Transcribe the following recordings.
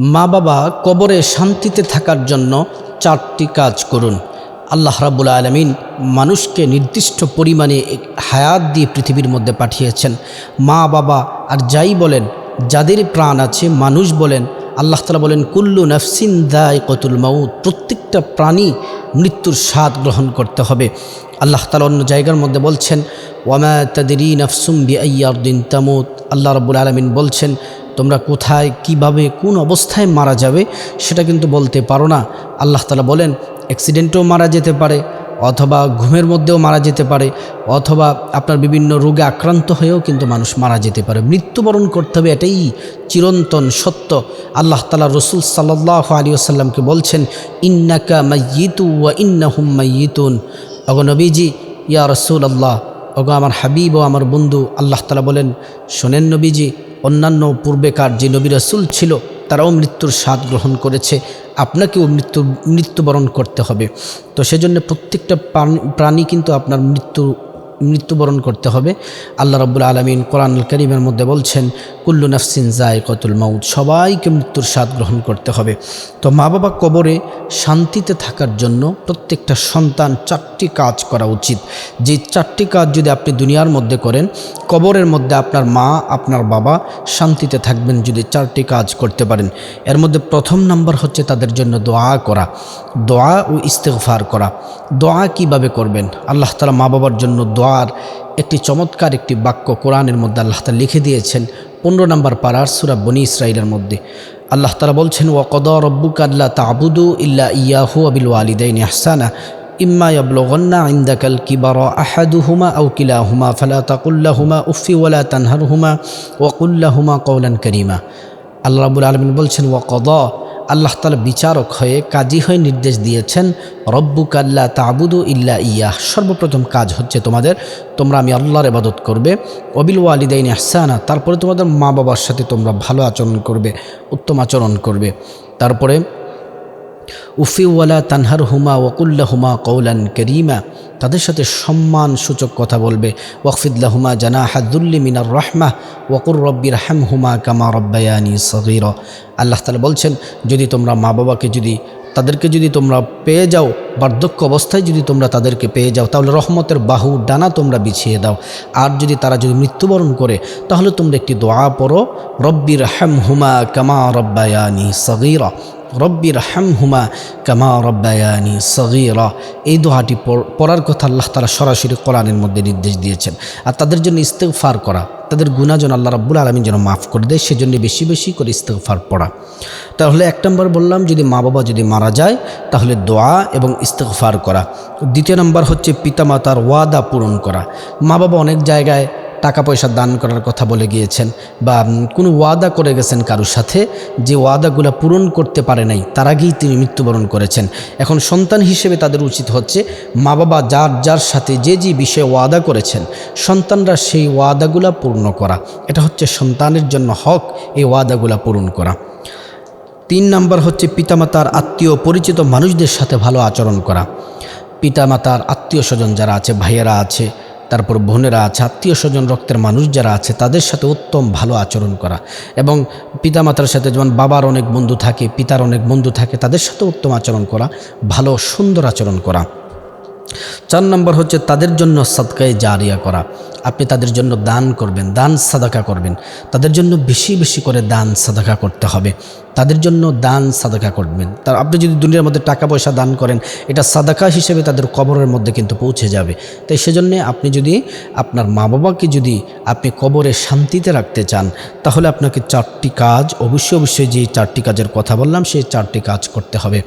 মা বাবা কবরে শান্তিতে থাকার জন্য চারটি কাজ করুন। আল্লাহ রাবুল আলমিন মানুষকে নির্দিষ্ট পরিমাণে হায়াত দিয়ে পৃথিবীর মধ্যে পাঠিয়েছেন। মা বাবা আর যাই বলেন, যাদের প্রাণ আছে মানুষ বলেন, আল্লাহ তালা বলেন, কুল্লু নফসিন দায় কতুল মাউত। প্রত্যেকটা প্রাণী মৃত্যুর স্বাদ গ্রহণ করতে হবে। আল্লাহ তালা অন্য জায়গার মধ্যে বলছেন ওয়ামা তাদেরই নফসুম বি আয়ার দিন তামুত। আল্লাহ রব্বুল আলমিন বলছেন তোমরা কোথায়, কীভাবে, কোন অবস্থায় মারা যাবে সেটা কিন্তু বলতে পারো না। আল্লাহ তালা বলেন অ্যাক্সিডেন্টেও মারা যেতে পারে, অথবা ঘুমের মধ্যেও মারা যেতে পারে, অথবা আপনার বিভিন্ন রোগে আক্রান্ত হয়েও কিন্তু মানুষ মারা যেতে পারে। মৃত্যুবরণ করতে হবে, এটাই চিরন্তন সত্য। আল্লাহ তালা রসুল সাল্লাহ আলী আসাল্লামকে বলছেন, ইন্নাকা মাইয়িতু ওয়া ইন্না ইন্নাহুম মাইয়িতুন। অগনবীজি ইয়া রসুল আল্লাহ ওগো আমার হাবিব ও আমার বন্ধু, আল্লাহ তালা বলেন, শোনেন নবীজি অন্যান্য পূর্বেকার যে নবী রাসুল ছিল, তারাও মৃত্যুর স্বাদ গ্রহণ করেছে। আপনাকেও মৃত্যু, মৃত্যুবরণ করতে হবে। তো সেজন্য প্রত্যেকটা প্রাণী কিন্তু আপনার মৃত্যু মৃত্যুবরণ করতে হবে। আল্লাহ রব্বুল আলমিন কোরআন করিমের মধ্যে বলছেন, কুল্লু নাফসিন জায় কতুল মাউদ সবাইকে মৃত্যুর স্বাদ গ্রহণ করতে হবে। তো মা বাবা কবরে শান্তিতে থাকার জন্য প্রত্যেকটা সন্তান চারটি কাজ করা উচিত। যে চারটি কাজ যদি আপনি দুনিয়ার মধ্যে করেন, কবরের মধ্যে আপনার মা, আপনার বাবা শান্তিতে থাকবেন যদি চারটি কাজ করতে পারেন। এর মধ্যে প্রথম নাম্বার হচ্ছে তাদের জন্য দোয়া করা, দোয়া ও ইস্তেগফার করা। দোয়া কীভাবে করবেন? আল্লাহ তালা মা বাবার জন্য দোয়ার একটি চমৎকার একটি বাক্য কোরআনের মধ্যে আল্লাহ তালা লিখে দিয়েছেন। পনেরো নম্বর পাড়ার সুরা বনি ইসরাইলের মধ্যে। আল্লাহ তালা বলছেন ও কদ রব্বুক আল্লাহ তাবুদু ইল্লা ইয়াহু আবিল ওয়ালিদাইন আহসানা। ইম্মা ইয়াবলুগন্না ইন্দাকাল কিবার আহাদুহুমা আও কিলাহুমা ফালা তাকুল্লাহুমা উফি ওয়ালা তানহারহুমা ওয়াকুল্লাহুমা কৌলান করিমা। আল্লাহ রাবুল আলমিন বলছেন ও কদ আল্লাহ তালা বিচারক হয়ে কাজী হয়ে নির্দেশ দিয়েছেন রব্বু কাল্লা তাবুদু ইল্লা ইয়াহ সর্বপ্রথম কাজ হচ্ছে তোমাদের, তোমরা আমি আল্লাহর এবাদত করবে অবিল ওয়ালিদাইন আহসানা তারপরে তোমাদের মা বাবার সাথে তোমরা ভালো আচরণ করবে, উত্তম আচরণ করবে, তারপরে উফিওয়ালা তানহার হুমা ওকুল্লা হুমা কৌলান করিমা, তাদের সাথে সম্মান সূচক কথা বলবে। ওয়ফিদুল্লাহুমা জানা হাদুল্লি মিনার রহমা ওকুর রব্বির হ্যাম হুমা কামা রব্বায়ানি সগির। আল্লাহ তালা বলছেন, যদি তোমরা মা বাবাকে যদি, তাদেরকে যদি তোমরা পেয়ে যাও, বার্ধক্য অবস্থায় যদি তোমরা তাদেরকে পেয়ে যাও, তাহলে রহমতের বাহু ডানা তোমরা বিছিয়ে দাও। আর যদি তারা যদি মৃত্যুবরণ করে, তাহলে তোমরা একটি দোয়া পড়ো রব্বির হ্যাম হুমা কামা রব্বায়ানি সগিরা। রব্বির হুমা কামা রব্বায়ানি সগিরা। এই দোহাটি পড়ার কথা আল্লাহ তারা সরাসরি কোরআনের মধ্যে নির্দেশ দিয়েছেন। আর তাদের জন্য ইস্তেকফার করা, তাদের গুণাজন আল্লাহ রাব্বুল আলমী যেন মাফ করে দেয়, সেজন্য বেশি বেশি করে ইস্তেকফার পড়া। তাহলে এক নম্বর বললাম, যদি মা বাবা যদি মারা যায়, তাহলে দোয়া এবং ইস্তেকফার করা। দ্বিতীয় নম্বর হচ্ছে পিতামাতার ওয়াদা পূরণ করা। মা বাবা অনেক জায়গায় টাকা পয়সা দান করার কথা বলে গিয়েছেন বা কোনো ওয়াদা করে গেছেন কারোর সাথে যে ওয়াদাগুলো পূরণ করতে পারে নাই, তার আগেই তিনি মৃত্যুবরণ করেছেন। এখন সন্তান হিসেবে তাদের উচিত হচ্ছে মা বাবা যার যার সাথে যে যে বিষয়ে ওয়াদা করেছেন, সন্তানরা সেই ওয়াদাগুলা পূর্ণ করা। এটা হচ্ছে সন্তানের জন্য হক এই ওয়াদাগুলা পূরণ করা। তিন নাম্বার হচ্ছে পিতামাতার আত্মীয় পরিচিত মানুষদের সাথে ভালো আচরণ করা। পিতামাতার আত্মীয় স্বজন যারা আছে, ভাইয়েরা আছে তারপর বোনেরা আছে আত্মীয় স্বজন, রক্তের মানুষ যারা আছে, তাদের সাথে উত্তম ভালো আচরণ করা। এবং পিতামাতার সাথে যেমন বাবার অনেক বন্ধু থাকে, পিতার অনেক বন্ধু থাকে, তাদের সাথে উত্তম আচরণ করা, ভালো, সুন্দর আচরণ করা। চার নম্বর হচ্ছে তাদের জন্য সদকায় জারিয়া করা। আপনি তাদের জন্য দান করবেন, দান সাদাকা করবেন। তাদের জন্য বেশি বেশি করে দান সাদাকা করতে হবে। তাদের জন্য দান সাদাকা করবেন। তার আপনি যদি দুনিয়ার মধ্যে টাকা পয়সা দান করেন, এটা সাদাকা হিসেবে তাদের কবরের মধ্যে কিন্তু পৌঁছে যাবে। তাই সেজন্যে আপনি যদি আপনার মা বাবাকে যদি আপনি কবরে শান্তিতে রাখতে চান, তাহলে আপনাকে চারটি কাজ, অবশ্যই অবশ্যই যে চারটি কাজের কথা বললাম, সেই চারটি কাজ করতে হবে।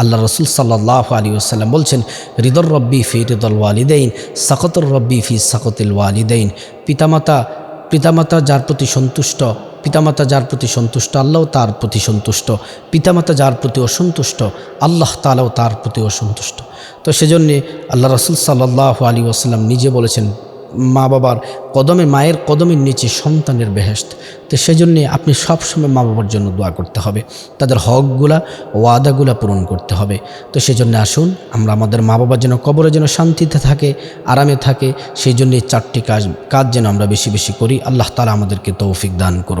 আল্লাহ রসুল সাল্লাহ আলী আসাল্লাম বলছেন হৃদর রব্বি ফি হৃদল ওয়ালিদাইন, সাকতর রব্বি ফি সাকতিল ওয়ালিদাইন। পিতামাতা পিতামাতা যার প্রতি সন্তুষ্ট পিতামাতা যার প্রতি সন্তুষ্ট, আল্লাহ তার প্রতি সন্তুষ্ট। পিতামাতা যার প্রতি অসন্তুষ্ট, আল্লাহ তালাও তার প্রতি অসন্তুষ্ট। তো সেজন্যে আল্লাহ রসুল সাল্লাহ আলী ওসাল্লাম নিজে বলেছেন, মা বাবার কদমে, মায়ের কদমের নিচে সন্তানের বেহেস্ত তো সেজন্যে আপনি সবসময় মা বাবার জন্য দোয়া করতে হবে। তাদের হকগুলা, ওয়াদাগুলা পূরণ করতে হবে। তো সেজন্য আসুন, আমরা আমাদের মা বাবার যেন কবরে যেন শান্তিতে থাকে, আরামে থাকে সেই জন্যে চারটি কাজ কাজ যেন আমরা বেশি বেশি করি। আল্লাহ তালা আমাদেরকে তৌফিক দান করুন